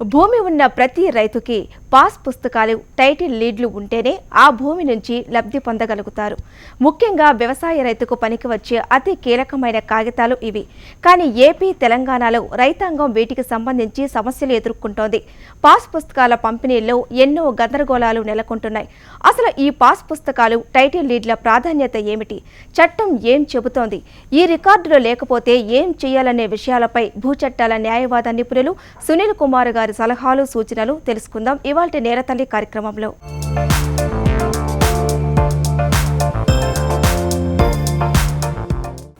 భూమి ఉన్న ప్రతి రైతుకి పాస్ పుస్తకాలు టైటిల్ లీడ్లు ఉంటేనే ఆ భూమి నుంచి లబ్ధి పొందగలుగుతారు. ముఖ్యంగా వ్యవసాయ రైతుకు పనికి వచ్చే అతి కీలకమైన కాగితాలు ఇవి. కానీ ఏపీ తెలంగాణలో రైతాంగం వీటికి సంబంధించి సమస్యలు ఎదుర్కొంటోంది. పాస్ పుస్తకాల పంపిణీల్లో ఎన్నో గందరగోళాలు నెలకొంటున్నాయి. అసలు ఈ పాస్ పుస్తకాలు టైటిల్ లీడ్ల ప్రాధాన్యత ఏమిటి? చట్టం ఏం చెబుతోంది? ఈ రికార్డులు లేకపోతే ఏం చేయాలనే విషయాలపై భూచట్టాల న్యాయవాద నిపుణులు సునీల్ కుమార్ గారి సలహాలు సూచనలు తెలుసుకుందాం. ఇవాల్టి నేరతల్లి కార్యక్రమంలో.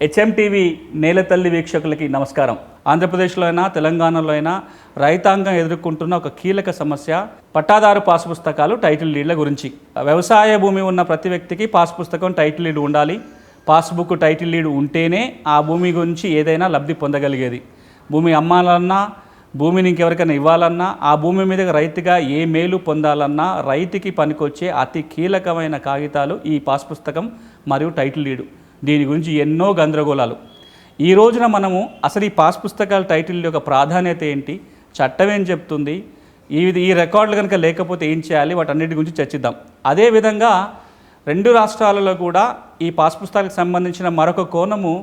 హెచ్ఎంటీవీ నేలతల్లి వీక్షకులకి నమస్కారం. ఆంధ్రప్రదేశ్లో అయినా తెలంగాణలో అయినా రైతాంగం ఎదుర్కొంటున్న ఒక కీలక సమస్య పట్టాదారు పాస్ పుస్తకాలు టైటిల్ లీడ్ల గురించి. వ్యవసాయ భూమి ఉన్న ప్రతి వ్యక్తికి పాస్ పుస్తకం టైటిల్ లీడ్ ఉండాలి. పాస్బుక్ టైటిల్ లీడ్ ఉంటేనే ఆ భూమి గురించి ఏదైనా లబ్ధి పొందగలిగేది. భూమి అమ్మాలన్నా భూమిని ఇంకెవరికైనా ఇవ్వాలన్నా ఆ భూమి మీద రైతుగా ఏ మేలు పొందాలన్నా రైతుకి పనికొచ్చే అతి కీలకమైన కాగితాలు ఈ పాస్ పుస్తకం మరియు టైటిల్ లీడు. దీని గురించి ఎన్నో గందరగోళాలు. ఈ రోజున మనము అసలు ఈ పాస్ పుస్తకాల టైటిల్ యొక్క ప్రాధాన్యత ఏంటి? చట్టం ఏం చెప్తుంది? ఈ ఈ రికార్డులు కనుక లేకపోతే ఏం చేయాలి? వాటన్నిటి గురించి చర్చిద్దాం. అదేవిధంగా రెండు రాష్ట్రాలలో కూడా ఈ పాస్ పుస్తకాలకు సంబంధించిన మరొక కోణము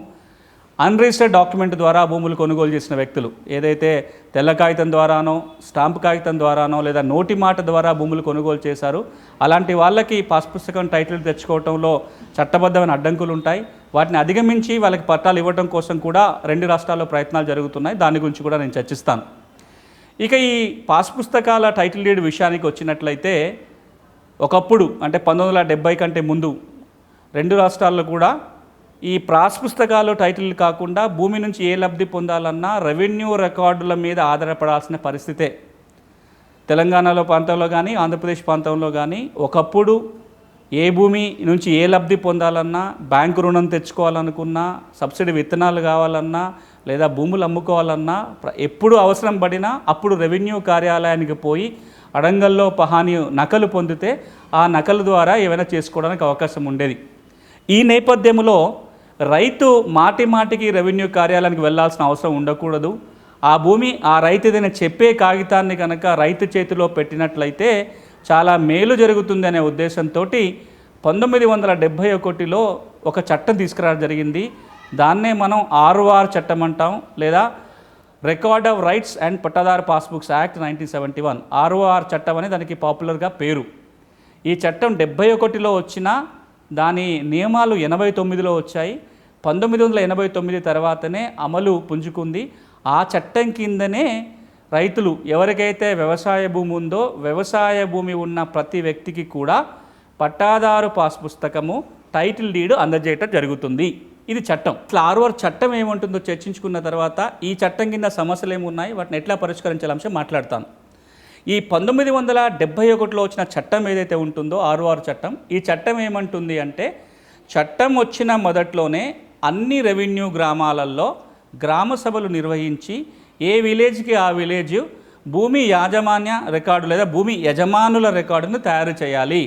అన్రిజిస్టర్డ్ డాక్యుమెంట్ ద్వారా భూములు కొనుగోలు చేసిన వ్యక్తులు. ఏదైతే తెల్ల కాగితం ద్వారానో స్టాంప్ కాగితం ద్వారానో లేదా నోటి మాట ద్వారా భూములు కొనుగోలు చేశారు అలాంటి వాళ్ళకి పాస్ పుస్తకం టైటిల్ తెచ్చుకోవడంలో చట్టబద్ధమైన అడ్డంకులు ఉంటాయి. వాటిని అధిగమించి వాళ్ళకి పట్టాలు ఇవ్వడం కోసం కూడా రెండు రాష్ట్రాల్లో ప్రయత్నాలు జరుగుతున్నాయి. దాని గురించి కూడా నేను చర్చిస్తాను. ఇక ఈ పాస్ పుస్తకాల టైటిల్ డీడ్ విషయానికి వచ్చినట్లయితే ఒకప్పుడు అంటే పంతొమ్మిది వందల డెబ్బై కంటే ముందు రెండు రాష్ట్రాల్లో కూడా ఈ ప్రాస్ పుస్తకాలు టైటిల్ కాకుండా భూమి నుంచి ఏ లబ్ధి పొందాలన్నా రెవెన్యూ రికార్డుల మీద ఆధారపడాల్సిన పరిస్థితే. తెలంగాణలో ప్రాంతంలో కానీ ఆంధ్రప్రదేశ్ ప్రాంతంలో కానీ ఒకప్పుడు ఏ భూమి నుంచి ఏ లబ్ధి పొందాలన్నా బ్యాంకు రుణం తెచ్చుకోవాలనుకున్నా సబ్సిడీ విత్తనాలు కావాలన్నా లేదా భూములు అమ్ముకోవాలన్నా ఎప్పుడు అవసరం పడినా అప్పుడు రెవెన్యూ కార్యాలయానికి పోయి అడంగల్లో పహాని నకలు పొందితే ఆ నకలు ద్వారా ఏమైనా చేసుకోవడానికి అవకాశం ఉండేది. ఈ నేపథ్యంలో రైతు మాటి మాటికి రెవెన్యూ కార్యాలయానికి వెళ్ళాల్సిన అవసరం ఉండకూడదు. ఆ భూమి ఆ రైతు ఏదైనా చెప్పే కాగితాన్ని కనుక రైతు చేతిలో పెట్టినట్లయితే చాలా మేలు జరుగుతుంది అనే ఉద్దేశంతో పంతొమ్మిది వందల డెబ్భై ఒకటిలో ఒక చట్టం తీసుకురావడం జరిగింది. దాన్నే మనం ఆర్ఓఆర్ చట్టం అంటాం లేదా రికార్డ్ ఆఫ్ రైట్స్ అండ్ పట్టాదారు passbooks act nineteen seventy one. ROR చట్టం అని దానికి పాపులర్గా పేరు. ఈ చట్టం డెబ్బై ఒకటిలో వచ్చిన దాని నియమాలు ఎనభై తొమ్మిదిలో వచ్చాయి. పంతొమ్మిది వందల ఎనభై తొమ్మిది తర్వాతనే అమలు పుంజుకుంది. ఆ చట్టం కిందనే రైతులు ఎవరికైతే వ్యవసాయ భూమి ఉందో వ్యవసాయ భూమి ఉన్న ప్రతి వ్యక్తికి కూడా పట్టాదారు పాస్ పుస్తకము టైటిల్ డీడ్ అందజేయటం జరుగుతుంది. ఇది చట్టం. ఇట్లా ఆర్ఓఆర్ చట్టం ఏముంటుందో చర్చించుకున్న తర్వాత ఈ చట్టం కింద సమస్యలు ఏమున్నాయి? వాటిని ఎట్లా పరిష్కరించాలంశం మాట్లాడతాను. ఈ పంతొమ్మిది వందల డెబ్భై ఒకటిలో వచ్చిన చట్టం ఏదైతే ఉంటుందో ఆర్ఓఆర్ చట్టం ఈ చట్టం ఏమంటుంది అంటే చట్టం వచ్చిన మొదట్లోనే అన్ని రెవెన్యూ గ్రామాలలో గ్రామ సభలు నిర్వహించి ఏ విలేజ్కి ఆ విలేజ్ భూమి యాజమాన్య రికార్డు లేదా భూమి యజమానుల రికార్డును తయారు చేయాలి.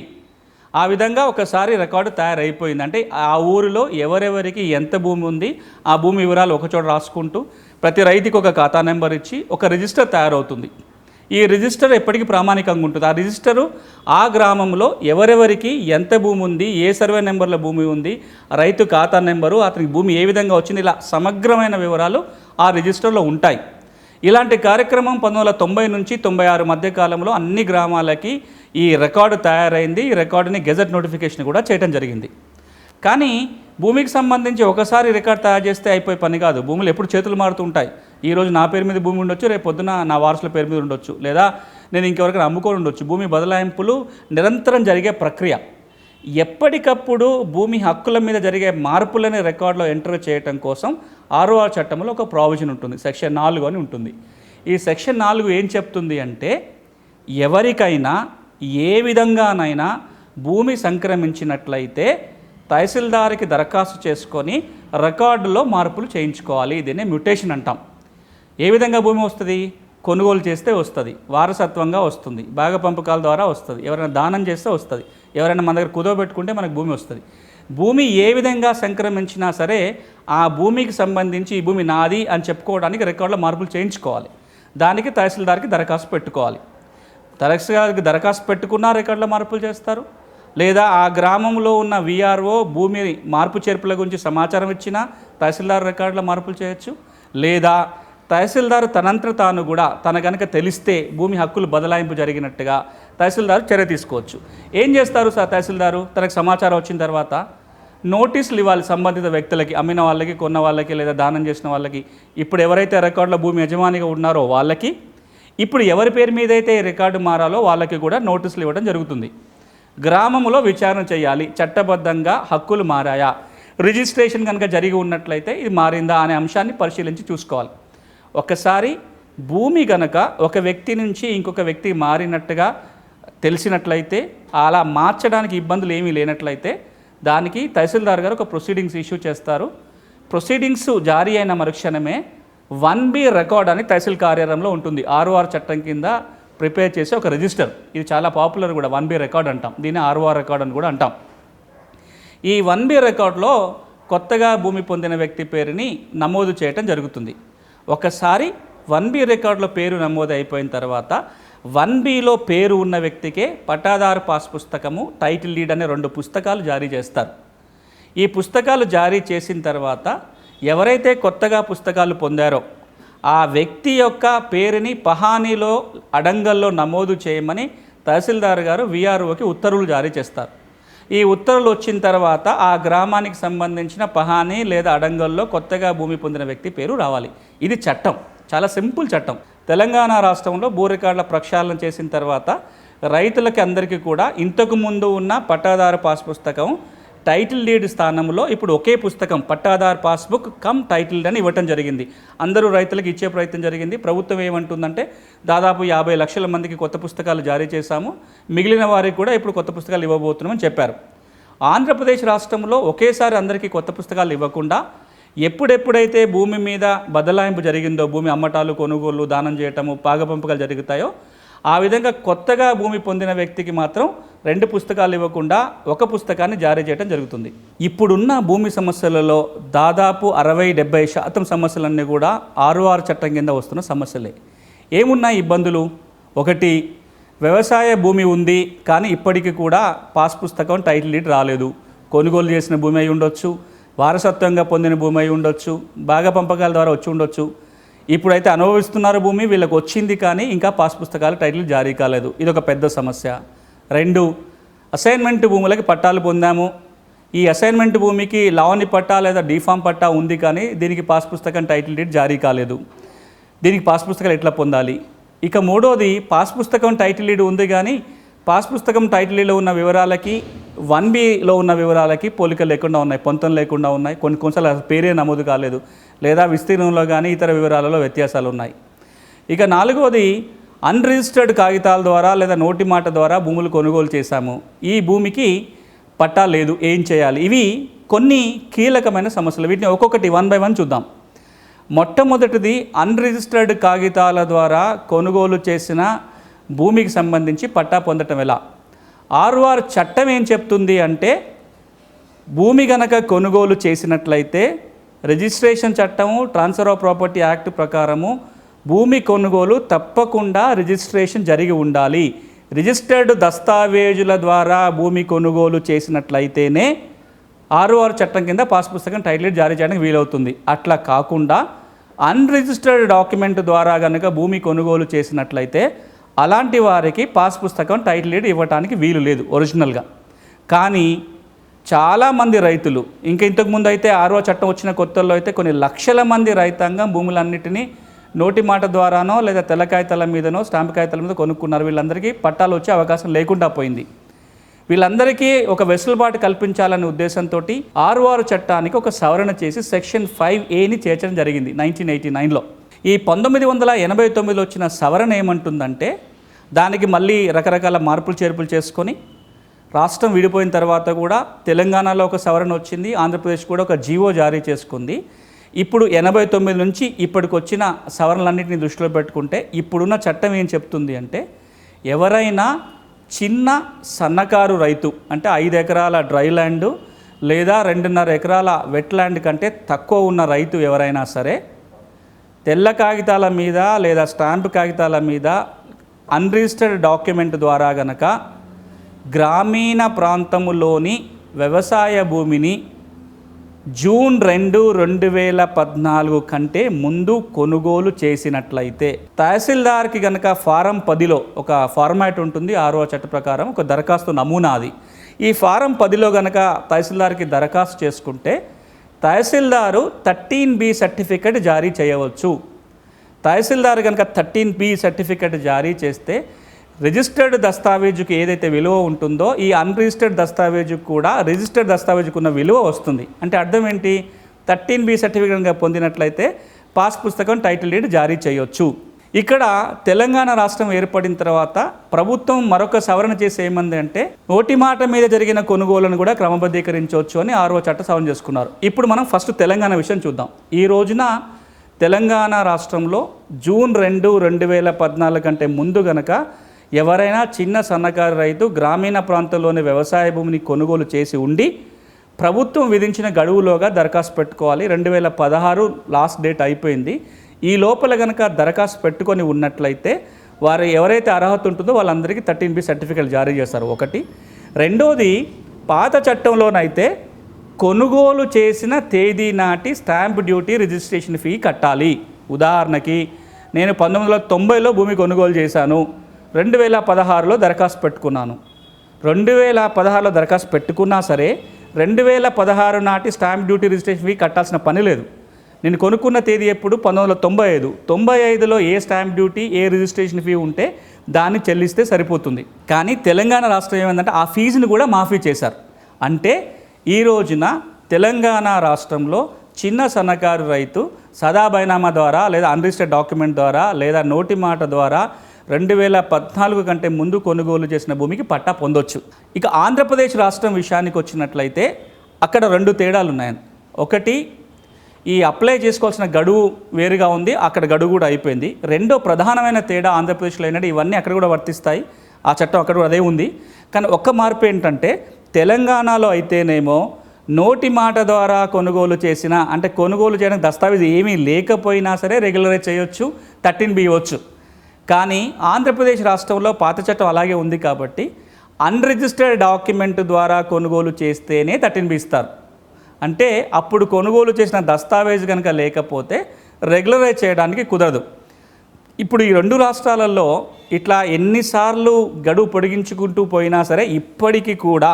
ఆ విధంగా ఒకసారి రికార్డు తయారైపోయింది. అంటే ఆ ఊరిలో ఎవరెవరికి ఎంత భూమి ఉంది ఆ భూమి వివరాలు ఒకచోట రాసుకుంటూ ప్రతి రైతుకి ఒక ఖాతా నెంబర్ ఇచ్చి ఒక రిజిస్టర్ తయారవుతుంది. ఈ రిజిస్టర్ ఎప్పటికీ ప్రామాణికంగా ఉంటుంది. ఆ రిజిస్టరు ఆ గ్రామంలో ఎవరెవరికి ఎంత భూమి ఉంది ఏ సర్వే నెంబర్ల భూమి ఉంది రైతు ఖాతా నెంబరు అతనికి భూమి ఏ విధంగా వచ్చింది ఇలా సమగ్రమైన వివరాలు ఆ రిజిస్టర్లో ఉంటాయి. ఇలాంటి కార్యక్రమం పంతొమ్మిది వందల తొంభై నుంచి తొంభై ఆరు మధ్య కాలంలో అన్ని గ్రామాలకి ఈ రికార్డు తయారైంది. ఈ రికార్డుని గెజెట్ నోటిఫికేషన్ కూడా చేయడం జరిగింది. కానీ భూమికి సంబంధించి ఒకసారి రికార్డ్ తయారు చేస్తే అయిపోయే పని కాదు. భూములు ఎప్పుడు చేతులు మారుతూ ఉంటాయి. ఈ రోజు నా పేరు మీద భూమి ఉండొచ్చు రేపు పొద్దున నా వారసుల పేరు మీద ఉండొచ్చు లేదా నేను ఇంకెవరికైనా అమ్ముకొని ఉండొచ్చు. భూమి బదలాయింపులు నిరంతరం జరిగే ప్రక్రియ. ఎప్పటికప్పుడు భూమి హక్కుల మీద జరిగే మార్పులని రికార్డులో ఎంటర్ చేయటం కోసం ఆర్ఓఆర్ చట్టంలో ఒక ప్రావిజన్ ఉంటుంది సెక్షన్ నాలుగు అని ఉంటుంది. ఈ సెక్షన్ నాలుగు ఏం చెప్తుంది అంటే ఎవరికైనా ఏ విధంగానైనా భూమి సంక్రమించినట్లయితే తహసీల్దార్కి దరఖాస్తు చేసుకొని రికార్డులో మార్పులు చేయించుకోవాలి. దీన్ని మ్యూటేషన్ అంటాం. ఏ విధంగా భూమి వస్తుంది? కొనుగోలు చేస్తే వస్తుంది. వారసత్వంగా వస్తుంది. భాగ పంపకాల ద్వారా వస్తుంది. ఎవరైనా దానం చేస్తే వస్తుంది. ఎవరైనా మన దగ్గర కుదవబెట్టుకుంటే మనకు భూమి వస్తుంది. భూమి ఏ విధంగా సంక్రమించినా సరే ఆ భూమికి సంబంధించి ఈ భూమి నాది అని చెప్పుకోవడానికి రికార్డులో మార్పులు చేయించుకోవాలి. దానికి తహసీల్దార్కి దరఖాస్తు పెట్టుకోవాలి. తహసీల్దార్కి దరఖాస్తు పెట్టుకున్నా రికార్డులో మార్పులు చేస్తారు. లేదా ఆ గ్రామంలో ఉన్న విఆర్ఓ భూమి మార్పు చేర్పుల గురించి సమాచారం ఇచ్చినా తహసీల్దార్ రికార్డులో మార్పులు చేయొచ్చు. లేదా తహసీల్దార్ తనంతట తాను కూడా తన కనుక తెలిస్తే భూమి హక్కులు బదలాయింపు జరిగినట్టుగా తహసీల్దార్ చర్య తీసుకోవచ్చు. ఏం చేస్తారు సార్ తహసీల్దారు? తనకు సమాచారం వచ్చిన తర్వాత నోటీసులు ఇవ్వాలి సంబంధిత వ్యక్తులకి అమ్మిన వాళ్ళకి కొన్న వాళ్ళకి లేదా దానం చేసిన వాళ్ళకి. ఇప్పుడు ఎవరైతే రికార్డులో భూమి యజమానిగా ఉన్నారో వాళ్ళకి ఇప్పుడు ఎవరి పేరు మీద అయితే రికార్డు మారాలో వాళ్ళకి కూడా నోటీసులు ఇవ్వడం జరుగుతుంది. గ్రామంలో విచారణ చేయాలి. చట్టబద్ధంగా హక్కులు మారాయా? రిజిస్ట్రేషన్ కనుక జరిగి ఉన్నట్లయితే ఇది మారిందా అనే అంశాన్ని పరిశీలించి చూసుకోవాలి. ఒకసారి భూమి గనక ఒక వ్యక్తి నుంచి ఇంకొక వ్యక్తి మారినట్టుగా తెలిసినట్లయితే అలా మార్చడానికి ఇబ్బందులు ఏమీ లేనట్లయితే దానికి తహసీల్దార్ గారు ఒక ప్రొసీడింగ్స్ ఇష్యూ చేస్తారు. ప్రొసీడింగ్స్ జారీ అయిన మరుక్షణమే వన్ బి రికార్డ్ అని తహసీల్ కార్యాలయంలో ఉంటుంది. ఆర్ఓఆర్ చట్టం కింద ప్రిపేర్ చేసే ఒక రిజిస్టర్. ఇది చాలా పాపులర్ కూడా వన్ బి రికార్డ్ అంటాం. దీన్ని ఆర్ఓఆర్ రికార్డ్ అని కూడా అంటాం. ఈ వన్ బి రికార్డులో కొత్తగా భూమి పొందిన వ్యక్తి పేరుని నమోదు చేయటం జరుగుతుంది. ఒకసారి వన్ బి రికార్డులో పేరు నమోదు అయిపోయిన తర్వాత వన్ బిలో పేరు ఉన్న వ్యక్తికే పట్టాదారు పాస్ పుస్తకము టైటిల్ లీడ్ అనే రెండు పుస్తకాలు జారీ చేస్తారు. ఈ పుస్తకాలు జారీ చేసిన తర్వాత ఎవరైతే కొత్తగా పుస్తకాలు పొందారో ఆ వ్యక్తి యొక్క పేరుని పహానీలో అడంగల్లో నమోదు చేయమని తహసీల్దార్ గారు విఆర్ఓకి ఉత్తర్వులు జారీ చేస్తారు. ఈ ఉత్తర్వులు వచ్చిన తర్వాత ఆ గ్రామానికి సంబంధించిన పహానీ లేదా అడంగల్లో కొత్తగా భూమి పొందిన వ్యక్తి పేరు రావాలి. ఇది చట్టం. చాలా సింపుల్ చట్టం. తెలంగాణ రాష్ట్రంలో భూ రికార్డుల ప్రక్షాళన చేసిన తర్వాత రైతులకి అందరికీ కూడా ఇంతకు ముందు ఉన్న పట్టాదారు పాస్ పుస్తకం టైటిల్ డీడ్ స్థానంలో ఇప్పుడు ఒకే పుస్తకం పట్టాదార్ పాస్బుక్ కమ్ టైటిల్ అని ఇవ్వటం జరిగింది. అందరూ రైతులకు ఇచ్చే ప్రయత్నం జరిగింది. ప్రభుత్వం ఏమంటుందంటే దాదాపు యాభై లక్షల మందికి కొత్త పుస్తకాలు జారీ చేశాము. మిగిలిన వారికి కూడా ఇప్పుడు కొత్త పుస్తకాలు ఇవ్వబోతున్నామని చెప్పారు. ఆంధ్రప్రదేశ్ రాష్ట్రంలో ఒకేసారి అందరికీ కొత్త పుస్తకాలు ఇవ్వకుండా ఎప్పుడెప్పుడైతే భూమి మీద బదలాయింపు జరిగిందో భూమి అమ్మటాలు కొనుగోలు దానం చేయటము పాగపంపకాలు జరుగుతాయో ఆ విధంగా కొత్తగా భూమి పొందిన వ్యక్తికి మాత్రం రెండు పుస్తకాలు ఇవ్వకుండా ఒక పుస్తకాన్ని జారీ చేయడం జరుగుతుంది. ఇప్పుడున్న భూమి సమస్యలలో దాదాపు అరవై డెబ్బై శాతం సమస్యలన్నీ కూడా ఆర్ఓఆర్ చట్టం కింద వస్తున్న సమస్యలే. ఏమున్నాయి ఇబ్బందులు? ఒకటి వ్యవసాయ భూమి ఉంది కానీ ఇప్పటికీ కూడా పాస్ పుస్తకం టైటిల్ డీడ్ రాలేదు. కొనుగోలు చేసిన భూమి అయి ఉండొచ్చు వారసత్వంగా పొందిన భూమి అయి ఉండొచ్చు బాగా పంపకాల ద్వారా వచ్చి ఉండొచ్చు. ఇప్పుడైతే అనుభవిస్తున్నారు భూమి వీళ్ళకి వచ్చింది కానీ ఇంకా పాస్ పుస్తకాలు టైటిల్ జారీ కాలేదు. ఇది ఒక పెద్ద సమస్య. రెండు అసైన్మెంట్ భూములకి పట్టాలు పొందాము. ఈ అసైన్మెంట్ భూమికి లావణి పట్టా లేదా డీఫామ్ పట్టా ఉంది కానీ దీనికి పాస్ పుస్తకం టైటిల్ డేట్ జారీ కాలేదు. దీనికి పాస్ పుస్తకాలు ఎట్లా పొందాలి? ఇక మూడోది పాస్ పుస్తకం టైటిల్ లీడ్ ఉంది కానీ పాస్ పుస్తకం టైటిల్ ఉన్న వివరాలకి వన్ బిలో ఉన్న వివరాలకి పోలిక లేకుండా ఉన్నాయి పొంతం లేకుండా ఉన్నాయి. కొన్ని కొన్నిసార్లు పేరే నమోదు కాలేదు. లేదా విస్తీర్ణంలో కానీ ఇతర వివరాలలో వ్యత్యాసాలు ఉన్నాయి ఇక నాలుగవది అన్రిజిస్టర్డ్ కాగితాల ద్వారా లేదా నోటి మాట ద్వారా భూములు కొనుగోలు చేశాము. ఈ భూమికి పట్టా లేదు ఏం చేయాలి? ఇవి కొన్ని కీలకమైన సమస్యలు. వీటిని ఒక్కొక్కటి వన్ బై వన్ చూద్దాం. మొట్టమొదటిది అన్రిజిస్టర్డ్ కాగితాల ద్వారా కొనుగోలు చేసిన భూమికి సంబంధించి పట్టా పొందటం ఎలా? ఆర్ఆర్ చట్టం ఏం చెప్తుంది అంటే భూమి గనక కొనుగోలు చేసినట్లయితే రిజిస్ట్రేషన్ చట్టము ట్రాన్స్ఫర్ ఆఫ్ ప్రాపర్టీ యాక్ట్ ప్రకారము భూమి కొనుగోలు తప్పకుండా రిజిస్ట్రేషన్ జరిగి ఉండాలి. రిజిస్టర్డ్ దస్తావేజుల ద్వారా భూమి కొనుగోలు చేసినట్లయితేనే ఆర్ఓఆర్ చట్టం కింద పాస్ పుస్తకం టైటిల్ జారీ చేయడానికి వీలవుతుంది. అట్లా కాకుండా అన్రిజిస్టర్డ్ డాక్యుమెంట్ ద్వారా కనుక భూమి కొనుగోలు చేసినట్లయితే అలాంటి వారికి పాస్ పుస్తకం టైటిల్ ఇవ్వడానికి వీలు లేదు ఒరిజినల్గా. కానీ చాలామంది రైతులు ఇంకా ఇంతకుముందు అయితే ఆరో చట్టం వచ్చిన కొత్తల్లో అయితే కొన్ని లక్షల మంది రైతాంగం భూములన్నిటినీ నోటి మాట ద్వారానో లేదా తెల్ల కాగితాల మీదనో స్టాంప్ కాగితాల మీద కొనుక్కున్నారు. వీళ్ళందరికీ పట్టాలు వచ్చే అవకాశం లేకుండా పోయింది. వీళ్ళందరికీ ఒక వెసులుబాటు కల్పించాలనే ఉద్దేశంతో ఆర్ఓఆర్ చట్టానికి ఒక సవరణ చేసి సెక్షన్ ఫైవ్ ఏని చేర్చడం జరిగింది నైన్టీన్ ఎయిటీ నైన్లో. ఈ పంతొమ్మిది వందల ఎనభై తొమ్మిదిలో వచ్చిన సవరణ ఏమంటుందంటే దానికి మళ్ళీ రకరకాల మార్పులు చేర్పులు చేసుకొని రాష్ట్రం విడిపోయిన తర్వాత కూడా తెలంగాణలో ఒక సవరణ వచ్చింది ఆంధ్రప్రదేశ్ కూడా ఒక జీవో జారీ చేసుకుంది. ఇప్పుడు ఎనభై తొమ్మిది నుంచి ఇప్పటికి వచ్చిన సవరణలన్నింటినీ దృష్టిలో పెట్టుకుంటే ఇప్పుడున్న చట్టం ఏం చెప్తుంది అంటే ఎవరైనా చిన్న సన్నకారు రైతు అంటే ఐదు ఎకరాల డ్రై ల్యాండ్ లేదా రెండున్నర ఎకరాల వెట్ ల్యాండ్ కంటే తక్కువ ఉన్న రైతు ఎవరైనా సరే తెల్ల కాగితాల మీద లేదా స్టాంప్ కాగితాల మీద అన్రిజిస్టర్డ్ డాక్యుమెంట్ ద్వారా గనక గ్రామీణ ప్రాంతములోని వ్యవసాయ భూమిని జూన్ రెండు రెండు వేల పద్నాలుగు కంటే ముందు కొనుగోలు చేసినట్లయితే తహసీల్దార్కి గనక ఫారం పదిలో ఒక ఫార్మాట్ ఉంటుంది ఆరో చట్ట ప్రకారం ఒక దరఖాస్తు నమూనా అది. ఈ ఫారం పదిలో గనక తహసీల్దార్కి దరఖాస్తు చేసుకుంటే తహసీల్దారు థర్టీన్ బి సర్టిఫికెట్ జారీ చేయవచ్చు. తహసీల్దార్ కనుక థర్టీన్ బి సర్టిఫికెట్ జారీ చేస్తే రిజిస్టర్డ్ దస్తావేజుకి ఏదైతే విలువ ఉంటుందో ఈ అన్రిజిస్టర్డ్ దస్తావేజుకు కూడా రిజిస్టర్డ్ దస్తావేజుకు ఉన్న విలువ వస్తుంది. అంటే అర్థం ఏంటి? థర్టీన్ బి సర్టిఫికేట్గా పొందినట్లయితే పాస్ పుస్తకం టైటిల్ డీడ్ జారీ చేయొచ్చు. ఇక్కడ తెలంగాణ రాష్ట్రం ఏర్పడిన తర్వాత ప్రభుత్వం మరొక సవరణ చేసి ఏమంది అంటే నోటి మాట మీద జరిగిన కొనుగోలను కూడా క్రమబద్ధీకరించవచ్చు అని ఆరో చట్ట సవరణ చేసుకున్నారు. ఇప్పుడు మనం ఫస్ట్ తెలంగాణ విషయం చూద్దాం. ఈ రోజున తెలంగాణ రాష్ట్రంలో జూన్ రెండు రెండు వేల పద్నాలుగు కంటే ముందు గనక ఎవరైనా చిన్న సన్నకారు రైతు గ్రామీణ ప్రాంతంలోని వ్యవసాయ భూమిని కొనుగోలు చేసి ఉండి ప్రభుత్వం విధించిన గడువులోగా దరఖాస్తు పెట్టుకోవాలి. రెండు వేల పదహారు లాస్ట్ డేట్ అయిపోయింది. ఈ లోపల కనుక దరఖాస్తు పెట్టుకొని ఉన్నట్లయితే వారు ఎవరైతే అర్హత ఉంటుందో వాళ్ళందరికీ థర్టీన్ బి సర్టిఫికేట్ జారీ చేస్తారు. ఒకటి. రెండోది పాత చట్టంలోనైతే కొనుగోలు చేసిన తేదీ నాటి స్టాంప్ డ్యూటీ రిజిస్ట్రేషన్ ఫీ కట్టాలి. ఉదాహరణకి నేను పంతొమ్మిది వందల తొంభైలో భూమి కొనుగోలు చేశాను. రెండు వేల పదహారులో దరఖాస్తు పెట్టుకున్నాను. రెండు వేల పదహారులో దరఖాస్తు పెట్టుకున్నా సరే రెండు వేల పదహారు నాటి స్టాంప్ డ్యూటీ రిజిస్ట్రేషన్ ఫీ కట్టాల్సిన పని లేదు. నేను కొనుక్కున్న తేదీ ఎప్పుడు? పంతొమ్మిది వందల తొంభై ఐదు. తొంభై ఐదులో ఏ స్టాంప్ డ్యూటీ ఏ రిజిస్ట్రేషన్ ఫీ ఉంటే దాన్ని చెల్లిస్తే సరిపోతుంది. కానీ తెలంగాణ రాష్ట్రం ఏమైందంటే ఆ ఫీజుని కూడా మాఫీ చేశారు. అంటే ఈ రోజున తెలంగాణ రాష్ట్రంలో చిన్న సన్నకారు రైతు సదా బైనామా ద్వారా లేదా అన్రిజిస్టర్డ్ డాక్యుమెంట్ ద్వారా లేదా నోటి మాట ద్వారా రెండు వేల పద్నాలుగు కంటే ముందు కొనుగోలు చేసిన భూమికి పట్టా పొందొచ్చు. ఇక ఆంధ్రప్రదేశ్ రాష్ట్రం విషయానికి వచ్చినట్లయితే అక్కడ రెండు తేడాలు ఉన్నాయి ఒకటి ఈ అప్లై చేసుకోవాల్సిన గడువు వేరుగా ఉంది. అక్కడ గడువు కూడా అయిపోయింది. రెండో ప్రధానమైన తేడా ఆంధ్రప్రదేశ్లో ఏంటంటే ఇవన్నీ అక్కడ కూడా వర్తిస్తాయి. ఆ చట్టం అక్కడ కూడా అదే ఉంది. కానీ ఒక్క మార్పు ఏంటంటే తెలంగాణలో అయితేనేమో నోటి మాట ద్వారా కొనుగోలు చేసిన అంటే కొనుగోలు చేయడానికి దస్తావేజ్ ఏమీ లేకపోయినా సరే రెగ్యులరైజ్ చేయొచ్చు థర్టీన్ బి ఇవ్వచ్చు. కానీ ఆంధ్రప్రదేశ్ రాష్ట్రంలో పాత చట్టం అలాగే ఉంది కాబట్టి అన్రిజిస్టర్డ్ డాక్యుమెంట్ ద్వారా కొనుగోలు చేస్తేనే థర్టీన్ బి ఇస్తారు. అంటే అప్పుడు కొనుగోలు చేసిన దస్తావేజ్ కనుక లేకపోతే రెగ్యులరైజ్ చేయడానికి కుదరదు. ఇప్పుడు ఈ రెండు రాష్ట్రాలలో ఇట్లా ఎన్నిసార్లు గడువు పొడిగించుకుంటూ పోయినా సరే ఇప్పటికీ కూడా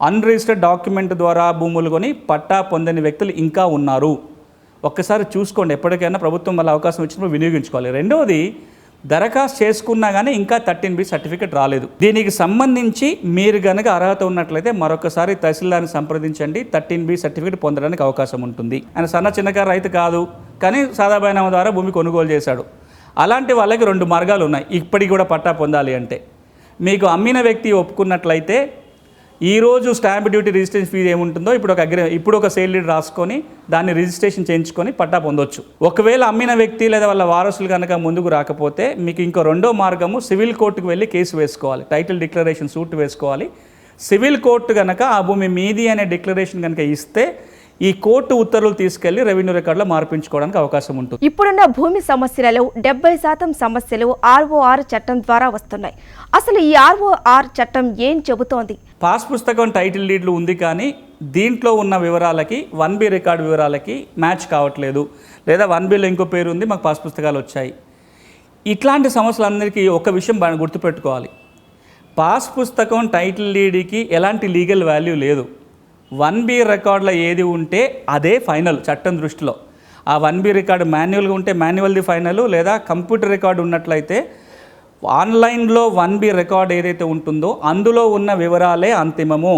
అన్రిజిస్టర్డ్ డాక్యుమెంట్ ద్వారా భూములు కొని పట్టా పొందని వ్యక్తులు ఇంకా ఉన్నారు. ఒక్కసారి చూసుకోండి ఎప్పటికైనా ప్రభుత్వం వల్ల అవకాశం ఇచ్చినప్పుడు వినియోగించుకోవాలి. రెండవది దరఖాస్తు చేసుకున్నా కానీ ఇంకా థర్టీన్ బి సర్టిఫికేట్ రాలేదు. దీనికి సంబంధించి మీరు కనుక అర్హత ఉన్నట్లయితే మరొకసారి తహసీల్దార్ని సంప్రదించండి. థర్టీన్ బి సర్టిఫికేట్ పొందడానికి అవకాశం ఉంటుంది. ఆయన సన్న చిన్నకారు రైతు కాదు కానీ సాదా ద్వారా భూమి కొనుగోలు చేశాడు. అలాంటి వాళ్ళకి రెండు మార్గాలు ఉన్నాయి. ఇప్పటికి కూడా పట్టా పొందాలి అంటే. మీకు అమ్మిన వ్యక్తి ఒప్పుకున్నట్లయితే ఈరోజు స్టాంప్ డ్యూటీ రిజిస్ట్రేషన్ ఫీజు ఏముంటుందో ఇప్పుడు ఒక అగ్రి ఇప్పుడు ఒక సేల్ లీడ్ రాసుకొని దాన్ని రిజిస్ట్రేషన్ చేయించుకొని పట్టా పొందొచ్చు. ఒకవేళ అమ్మిన వ్యక్తి లేదా వాళ్ళ వారసులు కనుక ముందుకు రాకపోతే మీకు ఇంకో రెండో మార్గము సివిల్ కోర్టుకు వెళ్ళి కేసు వేసుకోవాలి. టైటిల్ డిక్లరేషన్ సూట్ వేసుకోవాలి. సివిల్ కోర్టు కనుక ఆ భూమి మీది అనే డిక్లరేషన్ కనుక ఇస్తే ఈ కోర్టు ఉత్తర్వులు తీసుకెళ్ళి రెవెన్యూ రికార్డులో మార్పించుకోవడానికి అవకాశం ఉంటుంది. ఇప్పుడున్న భూమి సమస్యలలో డెబ్బై శాతం సమస్యలు ఆర్ఓఆర్ చట్టం ద్వారా వస్తున్నాయి. అసలు ఈ ఆర్ఓఆర్ చట్టం ఏం చెబుతోంది? పాస్ పుస్తకం టైటిల్ డీడ్లు ఉంది కానీ దీంట్లో ఉన్న వివరాలకి వన్ బి రికార్డు వివరాలకి మ్యాచ్ కావట్లేదు. లేదా వన్ బిలో ఇంకో పేరు ఉంది మాకు పాస్ పుస్తకాలు వచ్చాయి. ఇట్లాంటి సమస్యలందరికీ ఒక విషయం గుర్తుపెట్టుకోవాలి. పాస్ పుస్తకం టైటిల్ డీడ్కి ఎలాంటి లీగల్ వాల్యూ లేదు. వన్ బి రికార్డులో ఏది ఉంటే అదే ఫైనల్ చట్టం దృష్టిలో. ఆ వన్ బి రికార్డు మాన్యువల్గా ఉంటే మాన్యువల్ది ఫైనల్ లేదా కంప్యూటర్ రికార్డు ఉన్నట్లయితే ఆన్లైన్లో వన్ బి రికార్డ్ ఏదైతే ఉంటుందో అందులో ఉన్న వివరాలే అంతిమము.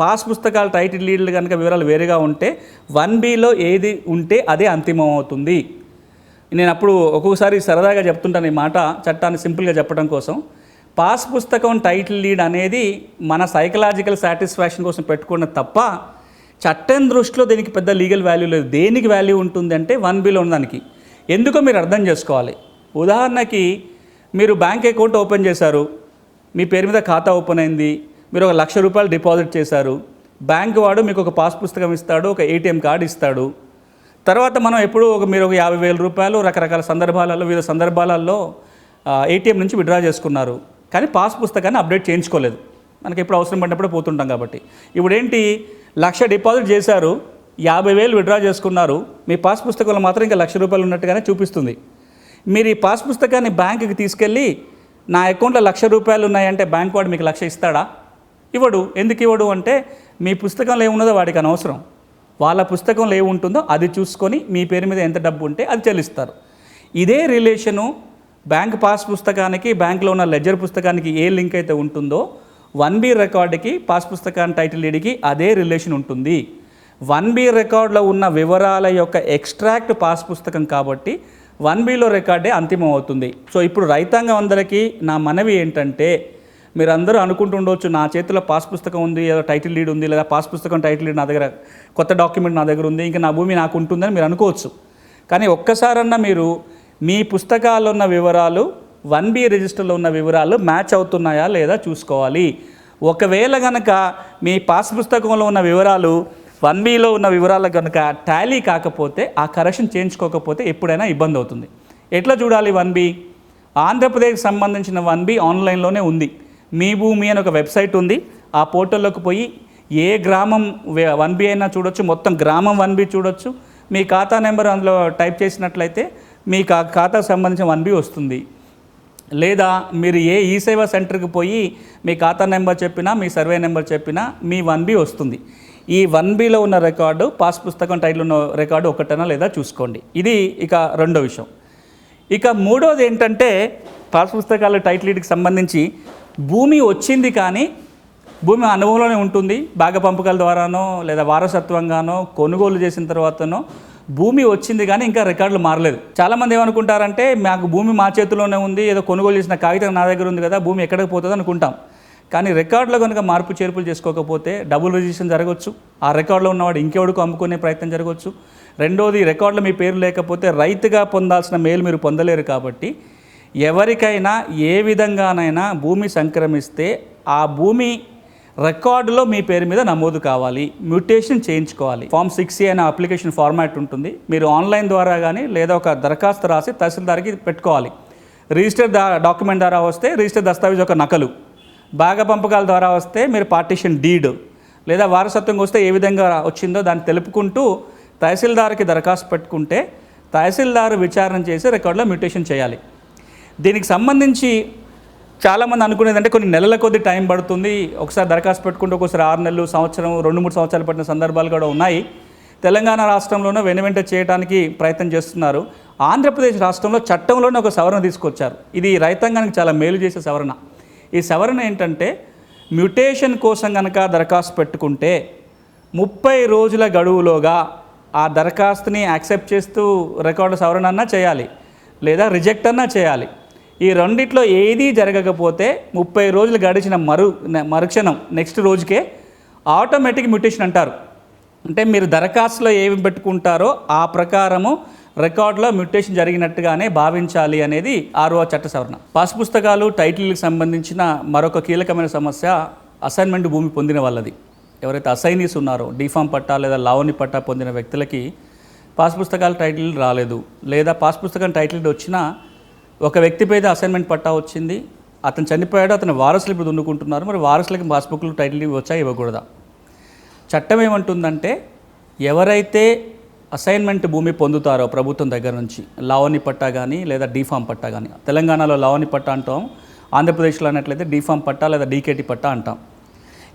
పాస్ పుస్తకాలు టైటిల్ లీడ్లు కనుక వివరాలు వేరుగా ఉంటే వన్ బిలో ఏది ఉంటే అదే అంతిమం అవుతుంది. నేను అప్పుడు ఒక్కొక్కసారి సరదాగా చెప్తుంటాను ఈ మాట చట్టాన్ని సింపుల్గా చెప్పడం కోసం. పాస్ పుస్తకం టైటిల్ లీడ్ అనేది మన సైకలాజికల్ సాటిస్ఫాక్షన్ కోసం పెట్టుకున్న తప్ప చట్టం దృష్టిలో దీనికి పెద్ద లీగల్ వాల్యూ లేదు. దేనికి వాల్యూ ఉంటుంది అంటే వన్ బిల్ ఉన్నదానికి ఎందుకో మీరు అర్థం చేసుకోవాలి. ఉదాహరణకి మీరు బ్యాంక్ అకౌంట్ ఓపెన్ చేశారు. మీ పేరు మీద ఖాతా ఓపెన్ అయింది. మీరు ఒక లక్ష రూపాయలు డిపాజిట్ చేశారు. బ్యాంక్ వాడు మీకు ఒక పాస్ పుస్తకం ఇస్తాడు ఒక ఏటీఎం కార్డు ఇస్తాడు. తర్వాత మనం ఎప్పుడూ ఒక మీరు ఒక యాభై వేల రూపాయలు రకరకాల సందర్భాలలో వివిధ సందర్భాలలో ఏటీఎం నుంచి విడ్రా చేసుకున్నారు. కానీ పాస్ పుస్తకాన్ని అప్డేట్ చేయించుకోలేదు. మనకి ఎప్పుడు అవసరం పడినప్పుడు పోతుంటాం కాబట్టి. ఇప్పుడు ఏంటి లక్ష డిపాజిట్ చేశారు యాభై వేలు విడ్రా చేసుకున్నారు మీ పాస్ పుస్తకంలో మాత్రం ఇంకా లక్ష రూపాయలు ఉన్నట్టుగానే చూపిస్తుంది. మీరు ఈ పాస్ పుస్తకాన్ని బ్యాంకుకి తీసుకెళ్ళి నా అకౌంట్లో లక్ష రూపాయలు ఉన్నాయంటే బ్యాంక్ వాడు మీకు లక్ష ఇస్తాడా? ఇవ్వడు. ఎందుకు ఇవ్వడు అంటే మీ పుస్తకంలో ఏమున్నదో వాడికి అనవసరం. వాళ్ళ పుస్తకంలో ఏముంటుందో అది చూసుకొని మీ పేరు మీద ఎంత డబ్బు ఉంటే అది చెల్లిస్తారు. ఇదే రిలేషను బ్యాంక్ పాస్ పుస్తకానికి బ్యాంక్లో ఉన్న లెజర్ పుస్తకానికి ఏ లింక్ అయితే ఉంటుందో వన్ బి రికార్డుకి పాస్ పుస్తకాన్ని టైటిల్ డీడ్కి అదే రిలేషన్ ఉంటుంది. వన్ బి రికార్డులో ఉన్న వివరాల యొక్క ఎక్స్ట్రాక్ట్ పాస్ పుస్తకం కాబట్టి వన్ బిలో రికార్డే అంతిమం అవుతుంది. సో ఇప్పుడు రైతాంగం అందరికీ నా మనవి ఏంటంటే మీరందరూ అనుకుంటుండొచ్చు నా చేతిలో పాస్ పుస్తకం ఉంది లేదా టైటిల్ లీడ్ ఉంది లేదా పాస్ పుస్తకం టైటిల్ లీడ్ నా దగ్గర కొత్త డాక్యుమెంట్ నా దగ్గర ఉంది ఇంకా నా భూమి నాకు ఉంటుందని మీరు అనుకోవచ్చు. కానీ ఒక్కసారన్నా మీరు మీ పుస్తకాల్లో ఉన్న వివరాలు వన్ బి రిజిస్టర్లో ఉన్న వివరాలు మ్యాచ్ అవుతున్నాయా లేదా చూసుకోవాలి. ఒకవేళ కనుక మీ పాస్ పుస్తకంలో ఉన్న వివరాలు వన్ బిలో ఉన్న వివరాలు కనుక టాలీ కాకపోతే ఆ కరెక్షన్ చేయించుకోకపోతే ఎప్పుడైనా ఇబ్బంది అవుతుంది. ఎట్లా చూడాలి వన్ బి? ఆంధ్రప్రదేశ్కి సంబంధించిన వన్ బి ఆన్లైన్లోనే ఉంది. మీ భూమి అని ఒక వెబ్సైట్ ఉంది. ఆ పోర్టల్లోకి పోయి ఏ గ్రామం వన్ బి అయినా చూడొచ్చు. మొత్తం గ్రామం వన్ బి చూడొచ్చు. మీ ఖాతా నెంబర్ అందులో టైప్ చేసినట్లయితే మీ కా ఖాతాకు సంబంధించిన వన్ బి వస్తుంది. లేదా మీరు ఏ ఈ సేవా సెంటర్కి పోయి మీ ఖాతా నెంబర్ చెప్పినా మీ సర్వే నెంబర్ చెప్పినా మీ వన్ బి వస్తుంది. ఈ వన్ బిలో ఉన్న రికార్డు పాస్ పుస్తకం టైటిల్ ఉన్న రికార్డు ఒకటనా లేదా చూసుకోండి. ఇది ఇక రెండో విషయం. ఇక మూడోది ఏంటంటే పాస్ పుస్తకాల టైటిల్ సంబంధించి భూమి వచ్చింది కానీ భూమి అనుభవంలోనే ఉంటుంది. భాగ పంపకాల ద్వారానో లేదా వారసత్వంగానో కొనుగోలు చేసిన తర్వాతనో భూమి వచ్చింది కానీ ఇంకా రికార్డులు మారలేదు. చాలామంది ఏమనుకుంటారంటే మాకు భూమి మా చేతిలోనే ఉంది ఏదో కొనుగోలు చేసిన కాగితం నా దగ్గర ఉంది కదా భూమి ఎక్కడికి పోతుంది అనుకుంటాం. కానీ రికార్డులో కనుక మార్పు చేర్పులు చేసుకోకపోతే డబుల్ రిజిస్ట్రేషన్ జరగవచ్చు ఆ రికార్డులో ఉన్నవాడు ఇంకెవడికి అమ్ముకునే ప్రయత్నం జరగవచ్చు రెండోది రికార్డులో మీ పేరు లేకపోతే రైతుగా పొందాల్సిన మేలు మీరు పొందలేరు కాబట్టి ఎవరికైనా ఏ విధంగానైనా భూమి సంక్రమిస్తే ఆ భూమి రికార్డులో మీ పేరు మీద నమోదు కావాలి మ్యూటేషన్ చేయించుకోవాలి. ఫామ్ సిక్స్ అనే అప్లికేషన్ ఫార్మాట్ ఉంటుంది. మీరు ఆన్లైన్ ద్వారా కానీ లేదా ఒక దరఖాస్తు రాసి తహసీల్దార్కి పెట్టుకోవాలి. రిజిస్టర్ డాక్యుమెంట్ ద్వారా వస్తే రిజిస్టర్ దస్తావేజ్ ఒక నకలు. భాగ పంపకాల ద్వారా వస్తే మీరు పార్టీషన్ డీడ్. లేదా వారసత్వంగా వస్తే ఏ విధంగా వచ్చిందో దాన్ని తెలుపుకుంటూ తహసీల్దార్కి దరఖాస్తు పెట్టుకుంటే తహసీల్దారు విచారణ చేసి రికార్డులో మ్యూటేషన్ చేయాలి. దీనికి సంబంధించి చాలామంది అనుకునేది అంటే కొన్ని నెలల కొద్ది టైం పడుతుంది. ఒకసారి దరఖాస్తు పెట్టుకుంటే ఒకసారి ఆరు నెలలు సంవత్సరం రెండు మూడు సంవత్సరాలు పట్టిన సందర్భాలు కూడా ఉన్నాయి. తెలంగాణ రాష్ట్రంలోనూ వెనువెంట చేయడానికి ప్రయత్నం చేస్తున్నారు. ఆంధ్రప్రదేశ్ రాష్ట్రంలో చట్టంలోనే ఒక సవరణ తీసుకొచ్చారు. ఇది రైతాంగానికి చాలా మేలు చేసే సవరణ. ఈ సవరణ ఏంటంటే మ్యుటేషన్ కోసం కనుక దరఖాస్తు పెట్టుకుంటే ముప్పై రోజుల గడువులోగా ఆ దరఖాస్తుని యాక్సెప్ట్ చేస్తూ రికార్డు సవరణ అన్నా చేయాలి. లేదా రిజెక్ట్ అన్నా చేయాలి. ఈ రెండిట్లో ఏదీ జరగకపోతే ముప్పై రోజులు గడిచిన మరు మరుక్షణం నెక్స్ట్ రోజుకే ఆటోమేటిక్ మ్యూటేషన్ అంటారు. అంటే మీరు దరఖాస్తులో ఏమి పెట్టుకుంటారో ఆ ప్రకారము రికార్డులో మ్యూటేషన్ జరిగినట్టుగానే భావించాలి అనేది ఆరో చట్ట సవరణ పాస్ పుస్తకాలు టైటిల్కి సంబంధించిన మరొక కీలకమైన సమస్య అసైన్మెంట్ భూమి పొందిన వాళ్ళది. ఎవరైతే అసైనీస్ ఉన్నారో డిఫామ్ పట్టా లేదా లావణి పట్టా పొందిన వ్యక్తులకి పాస్ పుస్తకాల టైటిల్ రాలేదు. లేదా పాస్ పుస్తకం టైటిల్ వచ్చినా ఒక వ్యక్తి పేద అసైన్మెంట్ పట్టా వచ్చింది అతను చనిపోయాడు అతని వారసులు ఇప్పుడు దున్నుకుంటున్నారు మరి వారసులకి పాస్బుక్లు టైటిల్ వచ్చా ఇవ్వకూడదా? చట్టం ఏమంటుందంటే ఎవరైతే అసైన్మెంట్ భూమి పొందుతారో ప్రభుత్వం దగ్గర నుంచి లావణి పట్టా కానీ లేదా డీఫామ్ పట్టా కానీ తెలంగాణలో లావణి పట్టా అంటాం ఆంధ్రప్రదేశ్లో అన్నట్లయితే డీఫామ్ పట్టా లేదా డీకేటీ పట్టా అంటాం.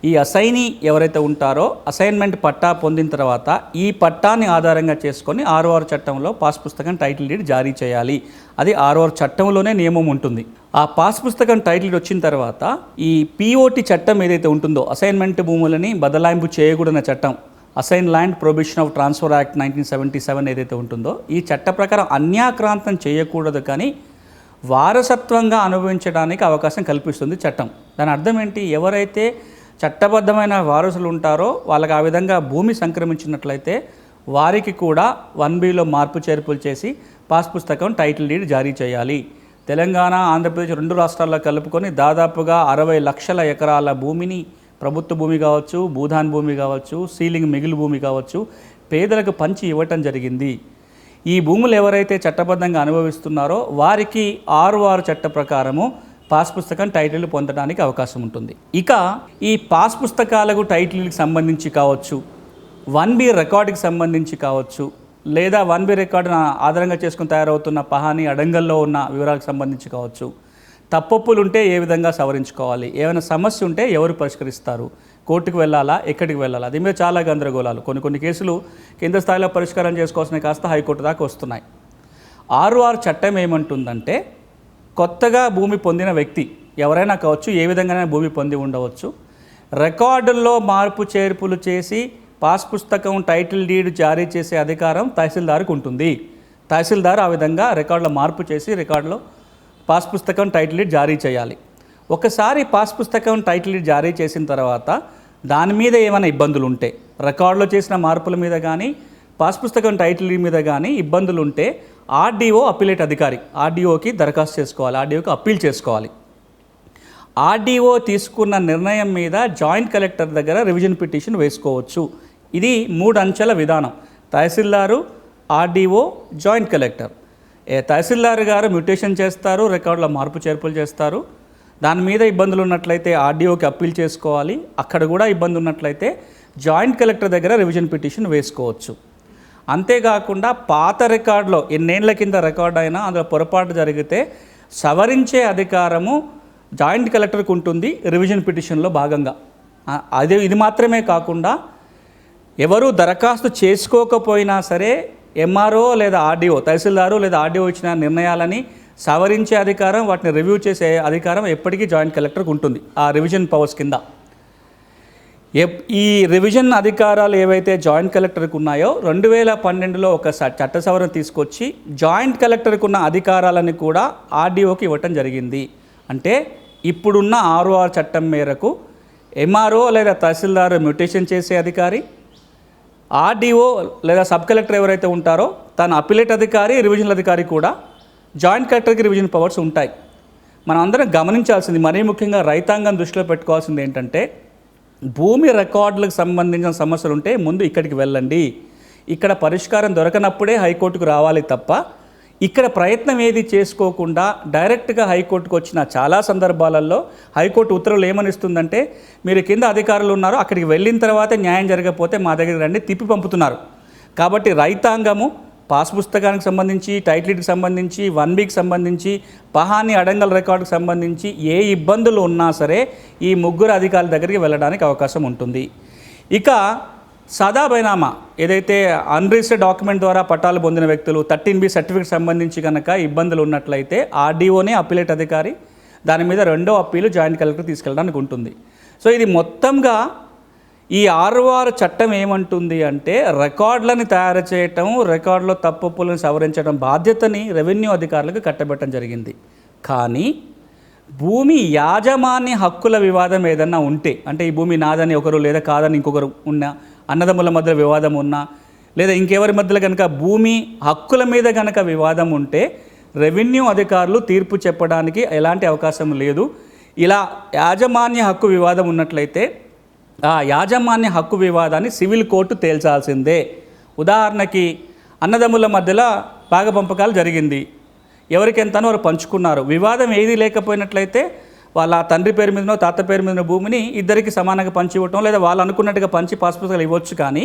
ఈ అసైనీ ఎవరైతే ఉంటారో అసైన్మెంట్ పట్టా పొందిన తర్వాత ఈ పట్టాన్ని ఆధారంగా చేసుకొని ఆర్ఓఆర్ చట్టంలో పాస్ పుస్తకం టైటిల్ డీడ్ జారీ చేయాలి. అది ఆర్ఓఆర్ చట్టంలోనే నియమం ఉంటుంది. ఆ పాస్ పుస్తకం టైటిల్ డీడ్ వచ్చిన తర్వాత ఈ పిఓటి చట్టం ఏదైతే ఉంటుందో అసైన్మెంట్ భూములని బదలాయింపు చేయకూడన చట్టం assign land prohibition of transfer act nineteen seventy seven ఏదైతే ఉంటుందో ఈ చట్ట ప్రకారం అన్యాక్రాంతం చేయకూడదు కానీ వారసత్వంగా అనుభవించడానికి అవకాశం కల్పిస్తుంది చట్టం. దాని అర్థం ఏంటి? ఎవరైతే చట్టబద్ధమైన వారసులు ఉంటారో వాళ్ళకి ఆ విధంగా భూమి సంక్రమించినట్లయితే వారికి కూడా వన్ బిలో మార్పు చేర్పులు చేసి పాస్ పుస్తకం టైటిల్ డీడ్ జారీ చేయాలి. తెలంగాణ ఆంధ్రప్రదేశ్ రెండు రాష్ట్రాల్లో కలుపుకొని దాదాపుగా అరవై లక్షల ఎకరాల భూమిని ప్రభుత్వ భూమి కావచ్చు భూధాన్ భూమి కావచ్చు సీలింగ్ మిగిలి భూమి కావచ్చు పేదలకు పంచి ఇవ్వటం జరిగింది. ఈ భూములు ఎవరైతే చట్టబద్ధంగా అనుభవిస్తున్నారో వారికి ఆరు ఆరు చట్ట ప్రకారము పాస్ పుస్తకం టైటిల్ పొందడానికి అవకాశం ఉంటుంది. ఇక ఈ పాస్ పుస్తకాలకు టైటిల్కి సంబంధించి కావచ్చు వన్ బి రికార్డుకి సంబంధించి కావచ్చు లేదా వన్ బి రికార్డును ఆధారంగా చేసుకుని తయారవుతున్న పహాని అడంగల్లో ఉన్న వివరాలకు సంబంధించి కావచ్చు తప్పొప్పులు ఉంటే ఏ విధంగా సవరించుకోవాలి ఏమైనా సమస్య ఉంటే ఎవరు పరిష్కరిస్తారు కోర్టుకు వెళ్ళాలా ఎక్కడికి వెళ్ళాలా దీని మీద చాలా గందరగోళాలు. కొన్ని కొన్ని కేసులు కేంద్ర స్థాయిలో పరిష్కారం చేసుకోవాల్సిన కాస్త హైకోర్టు దాకా వస్తున్నాయి. ఆరు ఆరు చట్టం ఏమంటుందంటే కొత్తగా భూమి పొందిన వ్యక్తి ఎవరైనా కావచ్చు ఏ విధంగానైనా భూమి పొంది ఉండవచ్చు. రికార్డుల్లో మార్పు చేర్పులు చేసి పాస్ పుస్తకం టైటిల్ డీడ్ జారీ చేసే అధికారం తహసీల్దార్కు ఉంటుంది. తహసీల్దార్ ఆ విధంగా రికార్డులో మార్పు చేసి రికార్డులో పాస్ పుస్తకం టైటిల్ డీడ్ జారీ చేయాలి. ఒకసారి పాస్ పుస్తకం టైటిల్ డీడ్ జారీ చేసిన తర్వాత దాని మీద ఏమైనా ఇబ్బందులు ఉంటే రికార్డులో చేసిన మార్పుల మీద కానీ పాస్ పుస్తకం టైటిల్ మీద కానీ ఇబ్బందులు ఉంటే ఆర్డీఓ అప్పీలేట్ అధికారి. ఆర్డీఓకి దరఖాస్తు చేసుకోవాలి. ఆర్డీఓకి అప్పీల్ చేసుకోవాలి. ఆర్డీఓ తీసుకున్న నిర్ణయం మీద జాయింట్ కలెక్టర్ దగ్గర రివిజన్ పిటిషన్ వేసుకోవచ్చు. ఇది మూడు అంచెల విధానం. Tahsildar RDO joint collector. ఏ తహసీల్దార్ గారు మ్యూటేషన్ చేస్తారు రికార్డులో మార్పు చేర్పులు చేస్తారు. దాని మీద ఇబ్బందులు ఉన్నట్లయితే ఆర్డీఓకి అప్పీల్ చేసుకోవాలి. అక్కడ కూడా ఇబ్బంది ఉన్నట్లయితే జాయింట్ కలెక్టర్ దగ్గర రివిజన్ పిటిషన్ వేసుకోవచ్చు. అంతేకాకుండా పాత రికార్డులో ఎన్నేళ్ళ కింద రికార్డు అయినా అందులో పొరపాటు జరిగితే సవరించే అధికారము జాయింట్ కలెక్టర్కి ఉంటుంది రివిజన్ పిటిషన్లో భాగంగా. అదే ఇది మాత్రమే కాకుండా ఎవరు దరఖాస్తు చేసుకోకపోయినా సరే ఎంఆర్ఓ లేదా ఆర్డీఓ తహసీల్దారు లేదా ఆర్డీఓ ఇచ్చిన నిర్ణయాలని సవరించే అధికారం వాటిని రివ్యూ చేసే అధికారం ఎప్పటికీ జాయింట్ కలెక్టర్కి ఉంటుంది ఆ రివిజన్ పవర్స్ కింద. ఈ రివిజన్ అధికారాలు ఏవైతే జాయింట్ కలెక్టర్కి ఉన్నాయో రెండు వేల పన్నెండులో ఒక స- చట్ట సవరణ తీసుకొచ్చి జాయింట్ కలెక్టర్కి ఉన్న అధికారాలను కూడా ఆర్డీఓకి ఇవ్వటం జరిగింది. అంటే ఇప్పుడున్న ఆర్ఓఆర్ చట్టం మేరకు ఎంఆర్ఓ లేదా తహసీల్దార్ మ్యూటేషన్ చేసే అధికారి ఆర్డీఓ లేదా సబ్ కలెక్టర్ ఎవరైతే ఉంటారో తన అపిలేట్ అధికారి రివిజన్ అధికారి కూడా జాయింట్ కలెక్టర్కి రివిజన్ పవర్స్ ఉంటాయి. మనం అందరం గమనించాల్సింది మరీ ముఖ్యంగా రైతాంగం దృష్టిలో పెట్టుకోవాల్సింది ఏంటంటే భూమి రికార్డులకు సంబంధించిన సమస్యలు ఉంటే ముందు ఇక్కడికి వెళ్ళండి. ఇక్కడ పరిష్కారం దొరకనప్పుడే హైకోర్టుకు రావాలి తప్ప ఇక్కడ ప్రయత్నం ఏది చేసుకోకుండా డైరెక్ట్గా హైకోర్టుకు వచ్చిన చాలా సందర్భాలలో హైకోర్టు ఉత్తర్వులు ఏమనిస్తుందంటే మీరు కింద అధికారులు ఉన్నారు అక్కడికి వెళ్ళిన తర్వాతే న్యాయం జరగకపోతే మా దగ్గర రండి తిప్పి పంపుతున్నారు. కాబట్టి రైతాంగము పాస్ పుస్తకానికి సంబంధించి టైటిల్కి సంబంధించి వన్ వీక్ సంబంధించి పహాని అడంగల్ రికార్డుకి సంబంధించి ఏ ఇబ్బందులు ఉన్నా సరే ఈ ముగ్గురు అధికారుల దగ్గరికి వెళ్ళడానికి అవకాశం ఉంటుంది. ఇక సాదా బైనామా ఏదైతే అన్రిజిస్టర్డ్ డాక్యుమెంట్ ద్వారా పట్టాలు పొందిన వ్యక్తులు థర్టీన్ బి సర్టిఫికేట్ సంబంధించి కనుక ఇబ్బందులు ఉన్నట్లయితే ఆర్డీఓనే అప్పీలేట్ అధికారి. దాని మీద రెండో అప్పీలు జాయింట్ కలెక్టర్ తీసుకెళ్ళడానికి ఉంటుంది. సో ఇది మొత్తంగా ఈ ఆరువారు చట్టం ఏమంటుంది అంటే రికార్డులను తయారు చేయటం రికార్డులో తప్పులను సవరించడం బాధ్యతని రెవెన్యూ అధికారులకు కట్టబెట్టడం జరిగింది. కానీ భూమి యాజమాన్య హక్కుల వివాదం ఏదన్నా ఉంటే అంటే ఈ భూమి నాదని ఒకరు లేదా కాదని ఇంకొకరు ఉన్న అన్నదమ్ముల మధ్య వివాదం ఉన్నా లేదా ఇంకెవరి మధ్యలో కనుక భూమి హక్కుల మీద కనుక వివాదం ఉంటే రెవెన్యూ అధికారులు తీర్పు చెప్పడానికి ఎలాంటి అవకాశం లేదు. ఇలా యాజమాన్య హక్కు వివాదం ఉన్నట్లయితే యాజమాన్య హక్కు వివాదాన్ని సివిల్ కోర్టు తేల్చాల్సిందే. ఉదాహరణకి అన్నదమ్ముల మధ్యలో భాగ పంపకాలు జరిగింది. ఎవరికి ఎంతనో వారు పంచుకున్నారు. వివాదం ఏది లేకపోయినట్లయితే వాళ్ళ తండ్రి పేరు మీదనో తాత పేరు మీదనో భూమిని ఇద్దరికి సమానంగా పంచి ఇవ్వటం లేదా వాళ్ళు అనుకున్నట్టుగా పంచి పాస్పుస్తకాలు ఇవ్వచ్చు కానీ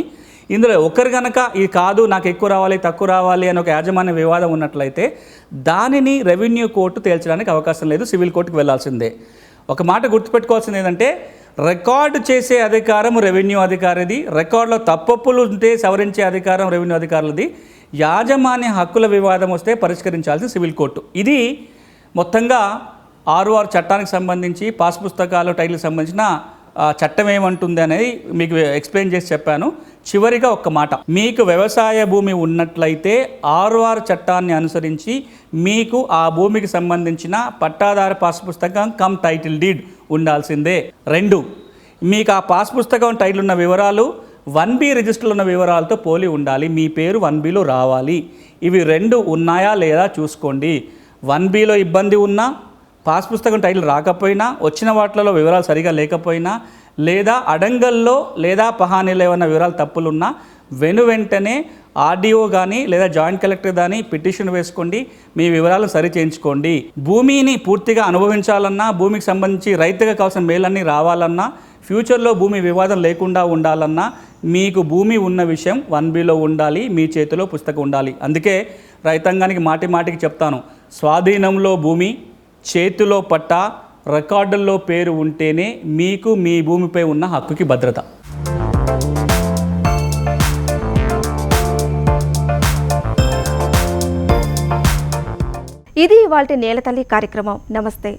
ఇందులో ఒకరు కనుక ఇది కాదు నాకు ఎక్కువ రావాలి తక్కువ రావాలి అని ఒక యాజమాన్య వివాదం ఉన్నట్లయితే దానిని రెవెన్యూ కోర్టు తేల్చడానికి అవకాశం లేదు సివిల్ కోర్టుకు వెళ్ళాల్సిందే ఒక మాట గుర్తుపెట్టుకోవాల్సింది ఏంటంటే రికార్డు చేసే అధికారం రెవెన్యూ అధికారిది రికార్డులో తప్పప్పులు ఉంటే సవరించే అధికారం రెవెన్యూ అధికారులది. యాజమాన్య హక్కుల వివాదం వస్తే పరిష్కరించాల్సిన సివిల్ కోర్టు. ఇది మొత్తంగా ఆరు ఆరు చట్టానికి సంబంధించి పాస్ పుస్తకాలు టైటిల్కి సంబంధించిన చట్టం ఏమంటుంది అనేది మీకు ఎక్స్ప్లెయిన్ చేసి చెప్పాను. చివరిగా ఒక్క మాట. మీకు వ్యవసాయ భూమి ఉన్నట్లయితే ఆరు ఆరు చట్టాన్ని అనుసరించి మీకు ఆ భూమికి సంబంధించిన పట్టాదారు పాస్ పుస్తకం కమ్ టైటిల్ డీడ్. ఉండాల్సిందే. రెండు మీకు ఆ పాస్ పుస్తకం టైటిల్ ఉన్న వివరాలు వన్ బి రిజిస్టర్లో ఉన్న వివరాలతో పోలి ఉండాలి. మీ పేరు వన్ బిలో రావాలి. ఇవి రెండు ఉన్నాయా లేదా చూసుకోండి. వన్ బిలో ఇబ్బంది ఉన్నా పాస్ పుస్తకం టైటిల్ రాకపోయినా వచ్చిన వాటిలో వివరాలు సరిగా లేకపోయినా లేదా అడంగల్లో లేదా పహానీలో ఏమైనా వివరాలు తప్పులున్నా వెను వెంటనే ఆర్డీఓ కానీ లేదా జాయింట్ కలెక్టర్ కానీ పిటిషన్ వేసుకోండి. మీ వివరాలు సరి చేయించుకోండి. భూమిని పూర్తిగా అనుభవించాలన్నా భూమికి సంబంధించి రైతుగా కావాల్సిన మేలన్నీ రావాలన్నా ఫ్యూచర్లో భూమి వివాదం లేకుండా ఉండాలన్నా మీకు భూమి ఉన్న విషయం వన్ బిలో ఉండాలి మీ చేతిలో పుస్తకం ఉండాలి. అందుకే రైతాంగానికి మాటి మాటికి చెప్తాను. స్వాధీనంలో భూమి చేతిలో పట్ట రికార్డుల్లో పేరు ఉంటేనే మీకు మీ భూమిపై ఉన్న హక్కుకి భద్రత. ఇది ఇవాళ నేలతల్లి కార్యక్రమం. నమస్తే.